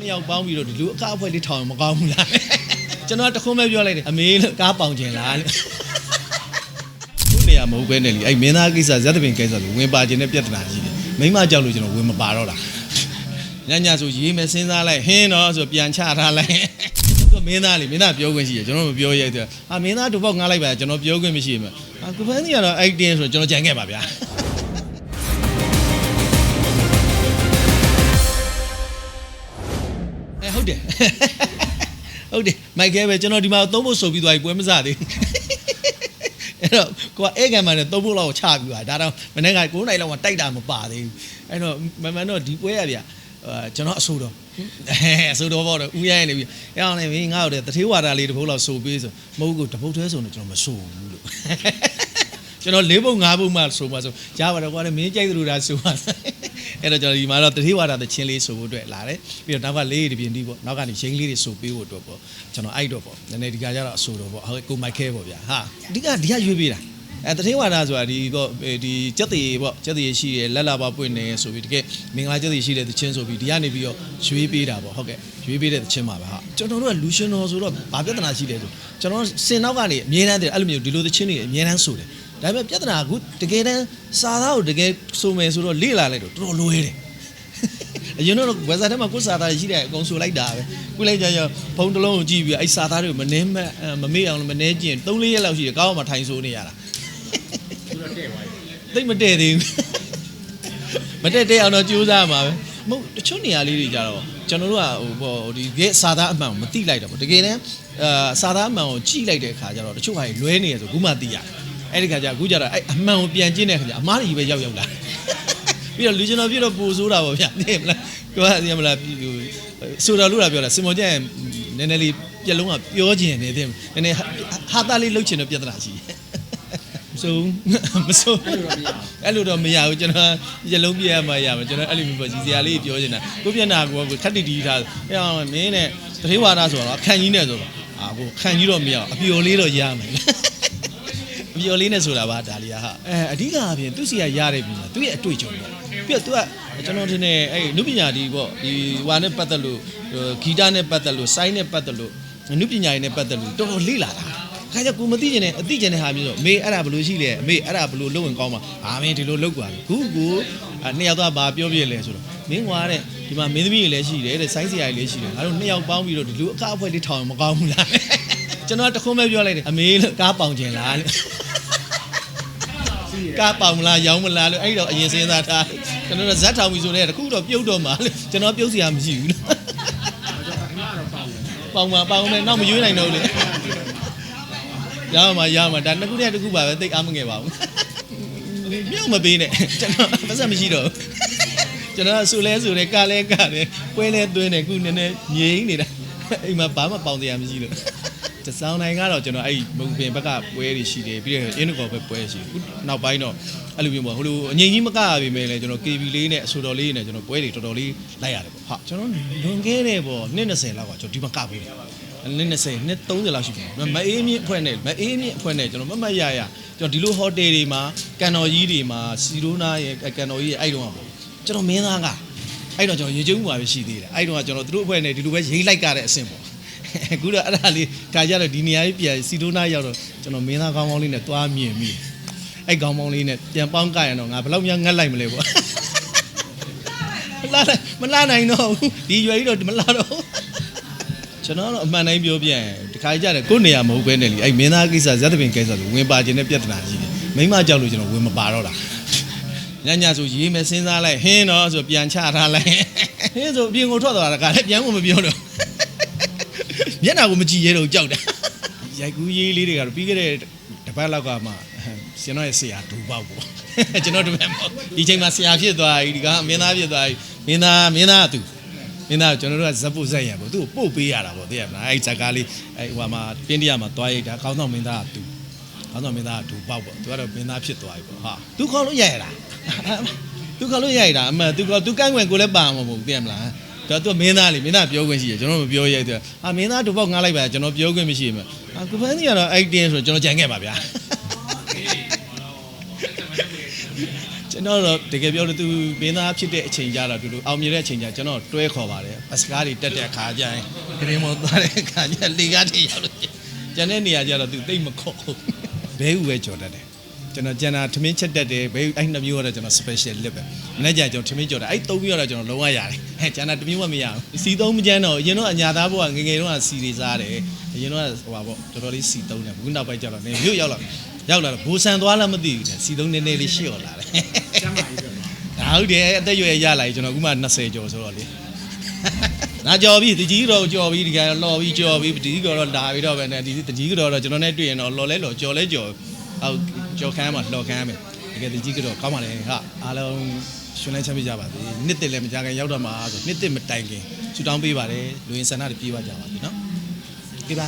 နှစ်ယောက်ပေါင်းပြီးတော့ဒီလူအကားအဖွဲ့လေးထောင်ရင်မကောင်းဘူးလားကျွန်တော်တခုံးပဲပြောလိုက်တယ်အမေလို့ကားပေါင်ကျင်လားလို့ခုနေရာမဟုတ်ပဲနဲ့လေအဲ့မင်းသားကိစ္စဇက်သပင်ကိစ္စဆိုဝင်ပါခြင်းနဲ့ပြဿနာကြီးတယ်မိမကြောက်လို့ကျွန်တော်ဝင်မပါတော့တာညညဆိုရေးမယ်စဉ်းစားလိုက်ဟင်းတော့ဆိုပြန်ချထားလိုက်သူမင်းသားလေမင်းသားပြောခွင့်ရှိတယ်ကျွန်တော်မပြောရိုက်တယ်အာမင်းသားတို့ပေါက်ငားလိုက်ပါကျွန်တော်ပြောခွင့်မရှိဘူးအာကိုဖန်းကြီးကတော့အဲ့တင်းဆိုကျွန်တော်ကြံခဲ့ပါဗျာ ဟုတ်တယ်ဟုတ်တယ်မိုက်ကဲပဲကျွန်တော်ဒီမှာသုံးဖို့ဆိုပြီးသွားပြီပွဲမစသေးဘူးအဲ့တော့ကိုကဧကန်မှန်နဲ့သုံးဖို့လောက်ချပြီးသွားဒါတော့မနေ့က9နိုင်လောက်မှတိုက်တာမပါသေးဘူးအဲ့တော့မန်မန်တော့ဒီပွဲရဗျာအာကျွန်တော်အဆိုတော်အဲအဆိုတော်ပေါ့တော့ဦးရိုင်းနေပြီအဲ့အောင်လေမင်းငါ့ကိုတထေးဝါဒလေးတစ်ပုတ်လောက်ဆိုပေးဆိုမဟုတ်ဘူးတပုတ်သေးဆိုတော့ကျွန်တော်မဆိုဘူးလို့ကျွန်တော်၄ပုတ်၅ပုတ်မှဆိုမှဆိုကြားပါတော့ကွာလေမင်းကြိုက်သလိုဒါဆိုပါ အဲ့တော့ကျွန်တော်ဒီမှာတော့တထေးဝါဒသချင်းလေးဆိုဖို့အတွက်လာတယ်ပြီးတော့နောက်ကလေးတွေပြင်ဒီပေါ့နောက်ကနေရင်းလေးတွေဆိုပေးဖို့အတွက်ပေါ့ကျွန်တော်အဲ့တော့ပေါ့နည်းနည်းဒီကကြတော့အဆိုတော်ပေါ့ဟုတ်ကိုမိုက်ခဲပေါ့ဗျာဟာအဓိကဒီကရွေးပေးတာအဲတထေးဝါဒဆိုတာဒီပေါ့ဒီကြက်တရေပေါ့ကြက်တရေရှိတယ်လက်လာပါပွင့်နေဆိုပြီးတကယ်မင်္ဂလာကြက်တရေရှိတဲ့သချင်းဆိုပြီးဒီကနေပြီးတော့ရွေးပေးတာပေါ့ဟုတ်ကဲ့ရွေးပေးတဲ့သချင်းပါပဲဟာကျွန်တော်တို့ကလူရှင်တော်ဆိုတော့ဘာပြဿနာရှိလဲဆိုကျွန်တော်စင်နောက်ကနေအမြဲတမ်းတည်းအဲ့လိုမျိုးဒီလိုသချင်းတွေအမြဲတမ်းဆိုတယ် ဒါပေမဲ့ပြဿနာကအခုတကယ်တမ်းစာသားကိုတကယ်ဆိုမယ်ဆိုတော့လေ့လာလိုက်တော့တော်တော်လွယ်တယ်အရင်တော့ဝက်စာထဲမှာကိုယ်စာသားရှိတယ်အကုန်ဆိုလိုက်တာပဲခုလိုက်ကြရဖုန်းတစ်လုံးကိုကြည့်ပြီးအဲ့စာသားတွေကိုမနှင်းမမမေ့အောင်လို့မနှဲကျင်3 4ရက်လောက်ရှိတယ်ကောင်းအောင်မထိုင်ဆိုနေရတာသိပ်မတည့်သေးဘူးမတည့်တဲ့အောင်တော့ကြိုးစားမှာပဲမဟုတ်တချို့နေရာလေးတွေကြတော့ကျွန်တော်တို့ကဟိုပေါ့ဒီကဲစာသားအမှန်ကိုမသိလိုက်တော့ဘူးတကယ်တမ်းအာစာသားအမှန်ကိုကြည့်လိုက်တဲ့အခါကျတော့တချို့ဟာလွဲနေရဆိုခုမှသိရတယ် အဲ့ဒီခါကျအခုကျတော့အဲ့အမှန်ကိုပြန်ကျင်းတဲ့ခါကျအမားကြီးပဲရောက်ရောက်လာပြီးတော့လူကျွန်တော်ပြတော့ပူဆိုးတာပေါ့ဗျာသိမလားကိုကသိမလားဆိုတော့လို့လာပြောတာစင်မောကျန်နည်းနည်းလေးပြက်လုံးကပြောကျင်နေတယ်နည်းနည်းဟာတာလေးလှုပ်ချင်တဲ့ပြဿနာရှိတယ်မဆိုးမဆိုးအဲ့လိုတော့မရဘူးကျွန်တော်ပြက်လုံးပြရမှရမှာကျွန်တော်အဲ့လိုမျိုးပေါ့စီစရာလေးပြောချင်တာကိုပြက်နာကိုခက်တီတီထားအဲ့အောင်မင်းနဲ့တထေးဝါဒဆိုတော့အခန့်ကြီးနဲ့ဆိုတော့အာကိုခန့်ကြီးတော့မရအောင်အပျော်လေးတော့ရမယ် အပျော်လေးနဲ့ဆိုတာပါဒါလီယာဟာအဲအဓိကအပြင်သူစီကရတဲ့ပြီလားသူရဲ့အတွေ့အကြုံပေါ့ပြီးတော့ तू ကကျွန်တော်ထင်တယ်အဲ့နုပညာဒီပေါ့ဒီဟွာနဲ့ပတ်သက်လို့ဂီတနဲ့ပတ်သက်လို့စိုင်းနဲ့ပတ်သက်လို့နုပညာရေးနဲ့ပတ်သက်လို့တော်တော်လေ့လာတာခါကျကိုမသိကျင်တဲ့အသိကျင်တဲ့ဟာမျိုးတော့မေအဲ့ဒါဘလို့ရှိလဲအမေအဲ့ဒါဘလို့လုပ်ဝင်ကောင်းမှာအာမင်းဒီလိုလုပ်กว่าခုကိုနှစ်ယောက်သားဘာပြောပြလဲဆိုတော့မင်းကွာတဲ့ဒီမှာမင်းသမီးတွေလည်းရှိတယ်တဲ့စိုင်းစရာတွေလည်းရှိတယ်ငါတို့နှစ်ယောက်ပေါင်းပြီးတော့ဒီလူအကားအဖွဲ့လေးထောင်ရင်မကောင်းဘူးလားကျွန်တော်တခုံးပဲပြောလိုက်တယ်အမေလို့ကားပေါင်ကျင်လားလို့ ကားပေါင်မလားရောင်းမလားလို့အဲ့တော့အရင်စဉ်းစားထားကျွန်တော်တို့ဇက်ထောင်ပြီဆိုတော့တခုတော့ပြုတ်တော့မှာလေကျွန်တော်ပြုတ်စရာမရှိဘူးလို့ပေါင်မှာပေါင်နဲ့နောက်မရွေးနိုင်တော့ဘူးလေရမှာရမှာဒါနှစ်ခုတည်းတစ်ခုပါပဲသိအားမငယ်ပါဘူးမြောက်မပေးနဲ့ကျွန်တော်ပတ်စံမရှိတော့ကျွန်တော်ဆူလဲဆူတယ်ကလဲကတယ်ပွဲလဲသွင်းတယ်ခုနည်းနည်းငြိမ်နေတာအိမ်မှာဘာမှပေါင်စရာမရှိလို့တ စောင်းနိုင်ကတော့ကျွန်တော်အဲ့မုံပင်ဘက်ကပွဲတွေရှိတယ်ပြီးတော့အင်းနကောပဲပွဲရှိခုနောက်ပိုင်းတော့အဲ့လိုမျိုးပေါ့ဟိုလိုအငိမ့်ကြီးမကရပေမဲ့လည်းကျွန်တော် KB လေးနဲ့အဆိုတော်လေးနဲ့ကျွန်တော်ပွဲတွေတော်တော်လေးလိုက်ရတယ်ပေါ့ဟာကျွန်တော်လွန်ခဲ့တဲ့ပေါ့နှစ်20လောက်ကကျွန်တော်ဒီမှာကပေးတယ်နှစ်20နှစ်30လောက်ရှိပြီမအေးမြင့်အဖွဲ့နဲ့မအေးမြင့်အဖွဲ့နဲ့ကျွန်တော်မမတ်ရရကျွန်တော်ဒီလိုဟိုတယ်တွေမှာကန်တော်ကြီးတွေမှာစီရိုနာရဲ့ကန်တော်ကြီးရဲ့အဲ့တုန်းကပေါ့ကျွန်တော်မင်းသားကအဲ့တော့ကျွန်တော်ရေကျုံမှာပဲရှိသေးတယ်အဲ့တုန်းကကျွန်တော်သူတို့အဖွဲ့နဲ့ဒီလိုပဲရိတ်လိုက်ကြတဲ့အဆင့်ပေါ့ အခုတော့အဲ့ဒါလေးကာကြတော့ဒီနေရာကြီးပြန်စီတိုးနာရောက်တော့ကျွန်တော်မင်းသားကောင်းကောင်းလေးနဲ့သွားမြင်ပြီအဲ့ကောင်းကောင်းလေးနဲ့ပြန်ပေါင်းကြရတော့ငါဘယ်လောက်များငတ်လိုက်မလဲပေါ့မလာနိုင်မလာနိုင်တော့ဘူးဒီရွယ်ကြီးတော့မလာတော့ဘူးကျွန်တော်တော့အမှန်တိုင်းပြောပြရင်တခါကြတယ်ကိုယ့်နေရာမဟုတ်ပဲနဲ့လीအဲ့မင်းသားကိစ္စဇက်သပင်ကိစ္စဆိုဝင်ပါခြင်းနဲ့ပြဿနာကြီးတယ်မိမကြောက်လို့ကျွန်တော်ဝင်မပါတော့တာညညဆိုရေးမယ်စဉ်းစားလိုက်ဟင်းတော့ဆိုပြန်ချထားလိုက်ဟင်းဆိုအပြင်ကိုထွက်သွားတာကလည်းပြန်ကိုမပြောတော့ မျက်နှာကိုမကြည့်ရဲတော့ကြောက်တာရိုက်ကူးရေးလေးတွေကတော့ပြီးခဲ့တဲ့တစ်ပတ်လောက်ကမှကျွန်တော်ရဲ့ဆရာဒူပေါက်ပေါ့ကျွန်တော်တို့ပဲပေါ့ဒီချိန်မှာဆရာဖြစ်သွားပြီဒီကမင်းသားဖြစ်သွားပြီမင်းသားမင်းသားကသူမင်းသားကျွန်တော်တို့ကဇက်ပုတ်ဇက်ရပေါ့သူ့ကိုပို့ပေးရတာပေါ့သိရမလားအဲ့ဇက်ကားလေးအဲ့ဟိုမှာပင်းတရမှာသွားရိုက်တာကောင်းဆောင်မင်းသားကသူကောင်းဆောင်မင်းသားကဒူပေါက်ပေါ့သူကတော့မင်းသားဖြစ်သွားပြီပေါ့ဟာသူခေါ်လို့ရရတာသူခေါ်လို့ရရတာအမှန်သူခေါ်သူကန့်ွယ်ကိုလည်းပါမှာမဟုတ်ဘူးသိရမလား တော့သူမင်းသားလေမင်းသားပြောခွင့်ရှိတယ်ကျွန်တော်မပြောရိုက်တယ်အာမင်းသားတို့ပေါက်ငားလိုက်ပါကျွန်တော်ပြောခွင့်မရှိဘူးအာကိုဖန်းကြီးကတော့အဲ့တင်းဆိုကျွန်တော်ကြံခဲ့ပါဗျာကျွန်တော်တော့တကယ်ပြောလို့သူမင်းသားဖြစ်တဲ့အချိန်ကြတော့ဒီလိုအောင်မြင်တဲ့အချိန်ကြကျွန်တော်တွဲခေါ်ပါတယ်ဘတ်စကားတွေတက်တဲ့အခါကျရင်ဂရင်းမောသွားတဲ့အခါကျလေကားတွေရောက်လို့ကျန်တဲ့နေရာကျတော့သူတိတ်မခေါ်ဘူးဘဲဥပဲကြော်တတ်တယ် ကျွန်တော်ကျန်တာထမင်းချက်တက်တယ်ဘဲအဲ့နှစ်မျိုးကတော့ကျွန်တော် special လစ်ပဲမနေ့ကျကျွန်တော်ထမင်းကြော်တယ်အဲ့သုံးမျိုးတော့ကျွန်တော်လုံးဝရတယ်ဟဲ့ကျန်တာတစ်မျိုးမှမရဘူးစီသုံးမကျန်းတော့အရင်တော့အညာသားဘုရားငယ်ငယ်တော့စီတွေစားတယ်အရင်တော့ဟိုပါပေါ့တော်တော်လေးစီသုံးတယ်အခုနောက်ပိုင်းကျတော့နေမြို့ရောက်လာရောက်လာတော့ဘူဆန်သွားလားမသိဘူးတဲ့စီသုံးနည်းနည်းလေးရှေ့ော်လာတယ်ကျမ်းပါပြီပြောဒါဟုတ်တယ်အသက်ရွယ်ရလာပြီကျွန်တော်အခုမှ20ကျော်ဆိုတော့လေနာကြော်ပြီတကြီးတော့ကြော်ပြီဒီကလော်ပြီကြော်ပြီတကြီးကတော့လာပြီတော့ပဲနဲ့ဒီတကြီးကတော့ကျွန်တော်နဲ့တွေ့ရင်တော့လော်လဲလော်ကြော်လဲကြော်ဟုတ် ကြော်ခမ်းမှာလော်ခမ်းမယ်တကယ်တကြီးကတော့ကောင်းပါလေဟာအားလုံးရှင်လဲချမ်းပြကြပါစေနှစ်တစ်လည်းမကြခင်ရောက်တော့မှာဆိုနှစ်တစ်မတိုင်ခင်ဆူတောင်းပေးပါတယ်လူရင်ဆန္ဒတွေပြေးပါကြပါစေနော်ပြပါ